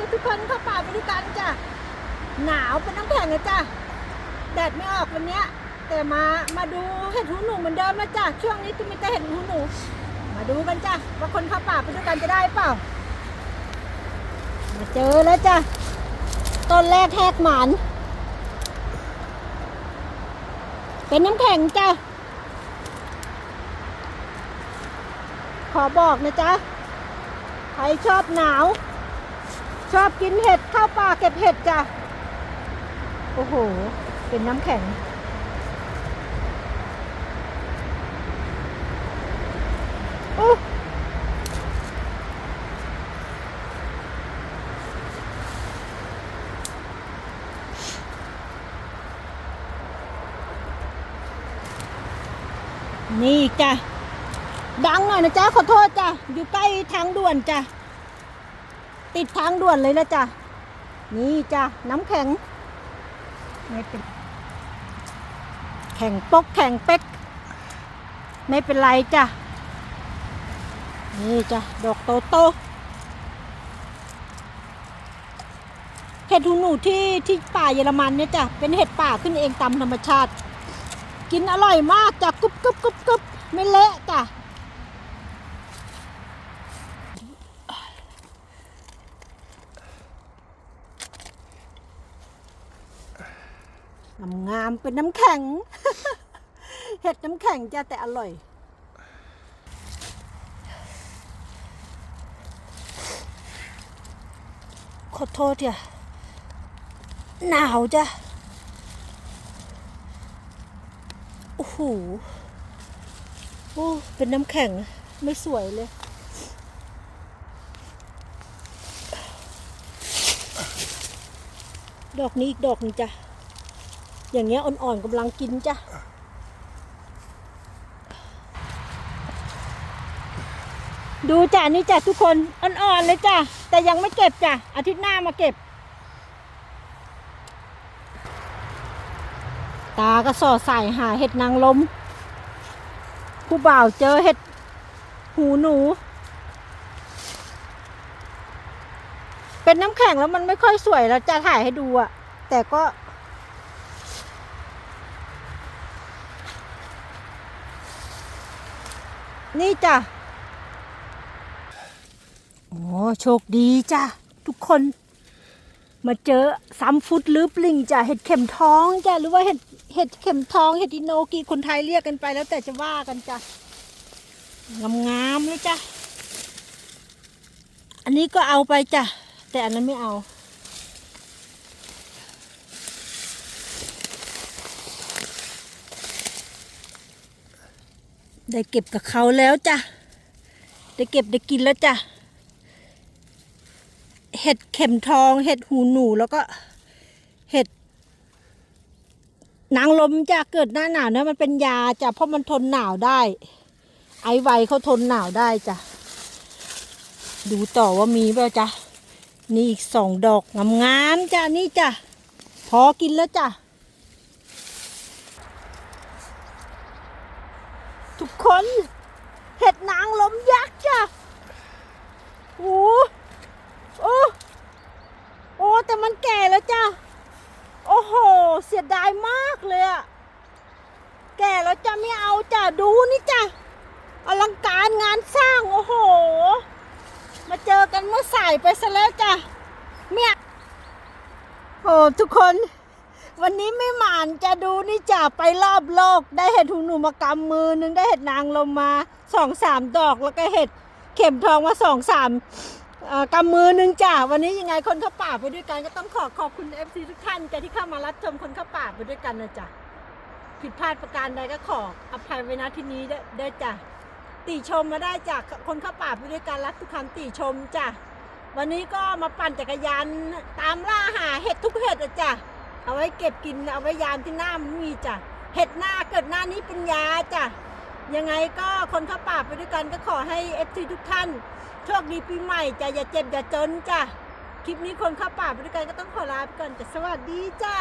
จ้ะทุกคนเข้าป่าไปด้วยกันจ้ะหนาวเป็นน้ำแข็งนะจ้ะแดดไม่ออกวันเนี้ย แต่มามาดูเห็ดหูหนูเหมือนเดิมนะจ้ะช่วงนี้จะมีแต่เห็ดหูหนู มาดูกันจ้ะว่าคนเข้าป่าไปด้วยกันจะได้เปล่า มาเจอแล้วจ้ะต้นแรกแหกหมานเป็นน้ำแข็งจ้ะขอบอกนะจ๊ะ ใครชอบหนาว ชอบกินเห็ดเข้าป่าเก็บเห็ดจ้ะ โอ้โห เป็นน้ำแข็ง โอ้นี่จ้ะ ดังหน่อยนะจ๊ะ ขอโทษจ้ะ อยู่ใกล้ทางด่วนจ้ะ ติดทางด่วนเลยนะจ้ะนี่จ้ะน้ำแข็งไม่เป็นแข็งปกแข็งเป๊ก ไม่เป็นไรจ้ะนี่จ้ะดอกโตโตเห็ดหูหนูที่ที่ป่าเยอรมันเนี่ยจ้ะเป็นเห็ดป่าขึ้นเองตามธรรมชาติ กินอร่อยมากจ้ะกรุบกรุบกรุบกรุบไม่เละจ้ะ งามๆเป็นน้ำแข็ง เห็ดน้ำแข็งจะแต่อร่อยขอโทษจ้ะหนาวจ้ะโอ้โหโอ้เป็นน้ำแข็งไม่สวยเลยดอกนี้อีกดอกหนึงจ้ะ อย่างเงี้ยอ่อนๆกำลังกินจ้ะดูจ้ะนี่จ้ะทุกคนอ่อนๆเลยจ้ะแต่ยังไม่เก็บจ้ะอาทิตย์หน้ามาเก็บ ตาก็สอดใส่หาเห็ดนางลมผู้บ่าวเจอเห็ดหูหนู เป็นน้ำแข็งแล้วมันไม่ค่อยสวยแล้วจะถ่ายให้ดูอะแต่ก็ นี่จ้ะ โอ้โชคดีจ้ะ ทุกคน มาเจอซัมฟุตลืบลิงจ้ะ เห็ดเข็มท้องจ้ะ หรือว่าเห็ดเห็ดเข็มทอง เห็ดอินโนกีคนไทยเรียกกันไปแล้วแต่จะว่ากันจ้ะ งามๆเลยจ้ะ อันนี้ก็เอาไปจ้ะ แต่อันนั้นไม่เอา ได้เก็บกับเขาแล้วจ้ะ ได้เก็บได้กินแล้วจ้ะ เห็ดเข็มทอง เห็ดหูหนูแล้วก็เห็ดนางลมจ้ะเกิดหน้าหนาวเนี่ยมันเป็นยาจ้ะเพราะมันทนหนาวได้ ไอไวเขาทนหนาวได้จ้ะ ดูต่อว่ามีเปล่าจ้ะ นี่อีกสองดอกงามๆจ้ะนี่จ้ะ พอกินแล้วจ้ะ ทุกคน เห็ดนางลมยักษ์จ้ะโอ้โอ้โอ้แต่มันแก่แล้วจ้ะ โอ้โห เสียดายมากเลยอะแก่แล้วจะไม่เอาจ้ะ ดูนี่จ้ะ อลังการงานสร้าง โอ้โห มาเจอกันเมื่อสายไปซะแล้วจ้ะเมียโอ้ทุกคน วันนี้ไม่หมานจะดูนี่จ้ะไปรอบโลก ได้เห็ดหูหนูมากำมือหนึงได้เห็ดนางลมมาสองสามดอกแล้วก็เห็ดเข็มทองมาสองสามกำมือหนึงจ้ะวันนี้ยังไงคนเข้าป่าไปด้วยกันก็ต้องขอขอบคุณเอฟซีทุกท่านจ้ะที่เข้ามารับชมคนเข้าป่าไปด้วยกันนะจ้ะผิดพลาดประการใดก็ขออภัยไว้ณที่นี้ด้วยด้จ้ะติชมมาได้จากคนเข้าป่าไปด้วยกันรักทุกคำติชมจ้ะวันนี้ก็มาปั่นจักรยานตามล่าหาเห็ดทุกเห็ดจ้ะ เอาไว้เก็บกินเอาไว้ยามที่หน้ามันมีจ้ะเห็ดหน้าเกิดหน้านี้เป็นยาจ้ะยังไงก็คนเข้าป่าไปด้วยกันก็ขอให้เอฟซีทุกท่านโชคดีปีใหม่จ้ะอย่าเจ็บอย่าจนจ้ะคลิปนี้คนเข้าป่าไปด้วยกันก็ต้องขอลาไปก่อนจ้ะสวัสดีจ้า